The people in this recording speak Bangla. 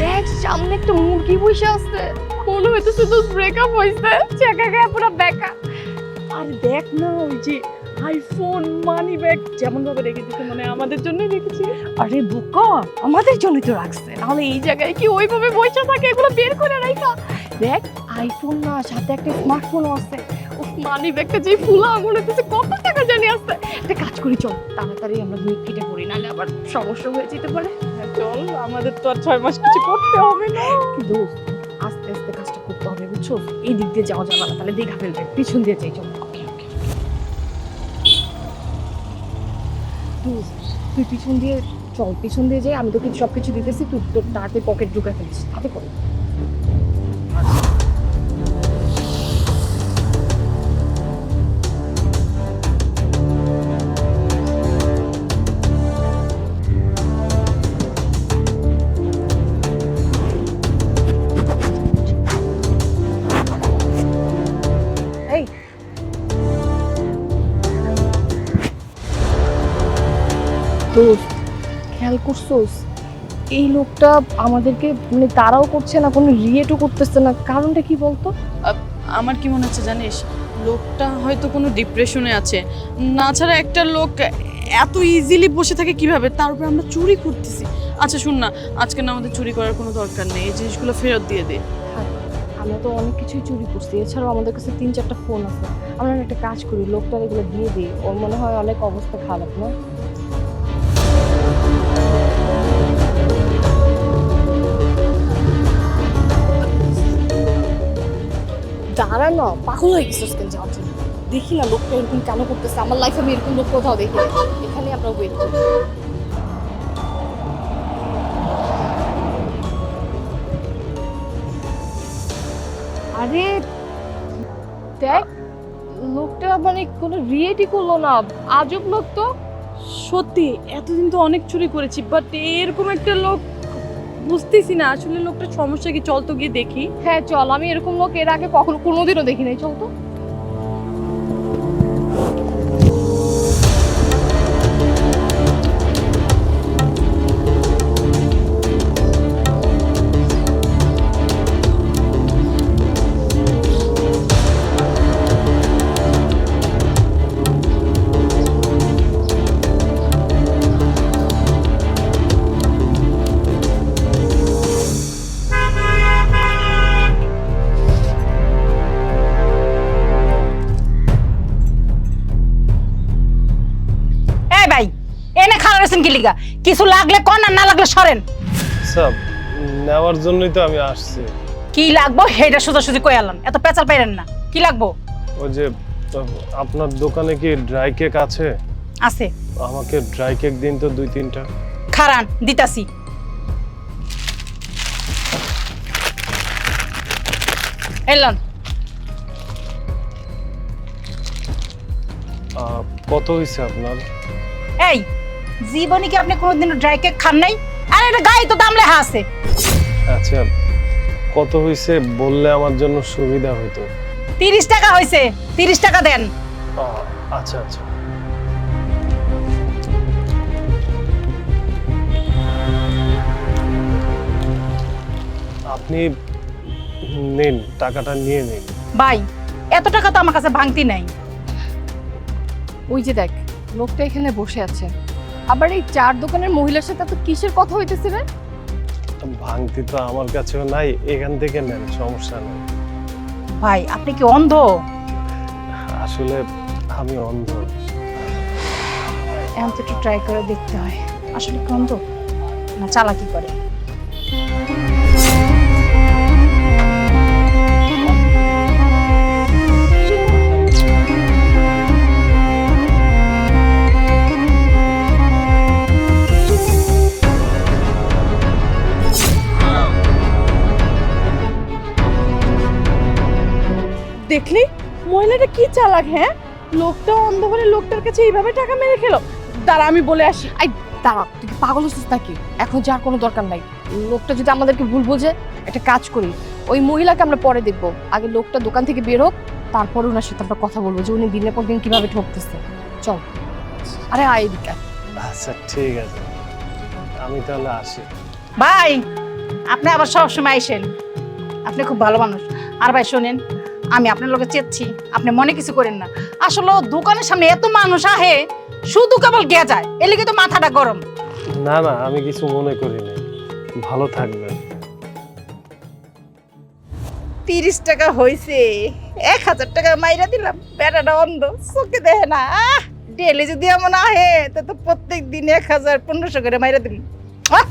দেখ, সামনে একটা মুরগি বসে আছে। মনে হইতেছে তো ব্রেকআপ হইছে। চেকা গায়ে পুরো বেকা। আর দেখ না, ওই যে আইফোন মানি ব্যাগ যেমন ভাবে রেখে মানে আমাদের জন্যই রেখেছি। আরে বুকা, আমাদের জন্যই তো রাখছে। নাহলে এই জায়গায় কি ওইভাবে বসে থাকে? এগুলো বের করে রাখা দেখ আইফোন না, সাথে একটা স্মার্টফোনও আছে। মানি ব্যাগটা যে ফুলা মনে হচ্ছে কত টাকা জানি আছে। একটা কাজ করি, চল, তাড়াতাড়ি আমরা গিয়ে কেটে পড়ি, নাহলে আবার সমস্যা হয়ে যেতে পারে। চল আমাদের তো আর ছয় মাস কিছু করতে হবে না। কিন্তু আস্তে আস্তে কাজটা করতে হবে বুঝছ? এই দিক দিয়ে যাওয়া যাবে না তাহলে দেখা ফেলবে পিছন দিয়ে যাই চল। ওকে ওকে তুই পিছন দিয়ে চল পিছন দিয়ে যাই আমি তোকে সব কিছু দিতেছি তুই তোর তাড়াতাড়ি পকেট ঢুকে ফেলিস তাতে করে। দোস্ত খেয়াল করছোস? এই লোকটা আমাদেরকে মানে তারাও করছে না কোনো রিয়েটও করতেছে না। কারণটা কি বলতো? আমার কি মনে হচ্ছে জানিস? লোকটা হয়তো কোনো ডিপ্রেশনে আছে। না ছাড়া একটা লোক এত ইজিলি বসে থাকে কীভাবে? তার উপরে আমরা চুরি করতেছি। আচ্ছা শুন না আজকে না আমাদের চুরি করার কোনো দরকার নেই। এই জিনিসগুলো ফেরত দিয়ে দে। আমরা তো অনেক কিছুই চুরি করছি। এছাড়াও আমাদের কাছে তিন চারটা ফোন আছে। আমরা একটা কাজ করি লোকটার এগুলো দিয়ে দিই। ওর মনে হয় অনেক অবস্থা খারাপ না? দাঁড়া না, পাগল হয়ে গেছিস কেন যাওয়ার জন্য দেখি না লোকটা এরকম কেন করতেছে? আমার লাইফে আমি এরকম লোক কোথাও দেখি। এখানে আমরা ওয়েট করি। আরে, দেখ, লোকটা মানে কোনো রিয়েটই করল না। আজব লোক তো। সত্যি, এতদিন তো অনেক চুরি করেছি বাট এরকম একটা লোক বুঝতেছি না, আসলে লোকটা সমস্যা কি? চল তো গিয়ে দেখি। হ্যাঁ চল, আমি এরকম লোক এর আগে কখনো কোনোদিনও দেখি নাই চল তো। এনে খারাপ রয়েছেন কি লিগা? কিছু লাগলে কন আর না লাগলে সরেন। সব নেওয়ার জন্যই তো আমি আসছি। কি লাগবো হেটা সোজাসুজি কই আলাম এত পেঁচাল পাইরেন না। কি লাগবো? ওই যে আপনার দোকানে কি ড্রাই কেক আছে? আছে। আমাকে ড্রাই কেক দিন তো দুই তিনটা। খারান দিতাছি। এলন কত হয়েছে আপনার? এই জীবনে কি আপনি কোনোদিন ড্রাই কেক খান নাই? আরে এটা গায়ে তো দাম লেখা আছে। আচ্ছা কত হয়েছে বললে আমার জন্য সুবিধা হইতো? তিরিশ টাকা হয়েছে তিরিশ টাকা দেন। আচ্ছা আচ্ছা। আপনি নিন টাকাটা নিয়ে নিন। ভাই এত টাকা তো আমার কাছে ভাঙতি নাই। ওই যে দেখ লোকটা এখানে বসে আছে। আবার এই চার দোকানের মহিলার সাথে তো কিসের কথা হইতেছে রে? ভাঙতি তো আমার কাছেও নাই এখান থেকে নেন সমস্যা নেই। ভাই আপনি কি অন্ধ? আসলে আমি অন্ধ। এখন তো একটু ট্রাই করে দেখতে হয়। আসলে কি অন্ধ? না চালাকি করে? দেখলি? মহিলাটা কি চালাক হ্যাঁ? লোকটা অন্ধ লোকটার কাছে এইভাবে টাকা মেরে খেলো। দাঁড়া আমি বলে আসি। আই দাঁড়া তুই কি পাগল হচ্ছিস নাকি? এখন যার কোনো দরকার নাই। লোকটা যদি আমাদেরকে ভুল বোঝে একটা কাজ করি। ওই মহিলাকে আমরা পরে দেখব। আগে লোকটা দোকান থেকে বের হোক তারপরে ওনার সাথে আমরা কথা বলব যে উনি দিনের পর দিন কীভাবে ঠকতেছে। চল। আরে আয় এদিকে। আচ্ছা ঠিক আছে। আমি তাহলে আসি। ভাই আপনি আবার সবসময় আইসেন। আপনি খুব ভালো মানুষ। আর ভাই শোনেন আমি আপনার লোকে চেয়েছি আপনি মনে কিছু করেন না। আসলে দোকানের সামনে এত মানুষ আহে শুধু কেবল গে যায় এলিগে তো মাথাটা গরম। না না আমি কিছু মনে করি না ভালো থাকবেন। তিরিশ টাকা হয়েছে এক হাজার টাকা মাইরা দিলাম বেড়াটা অন্ধ চোখে দেখে না। আহ ডেলি যদি এমন আহে তো তো প্রত্যেক দিন এক হাজার পনেরোশো করে মাইরা আহ!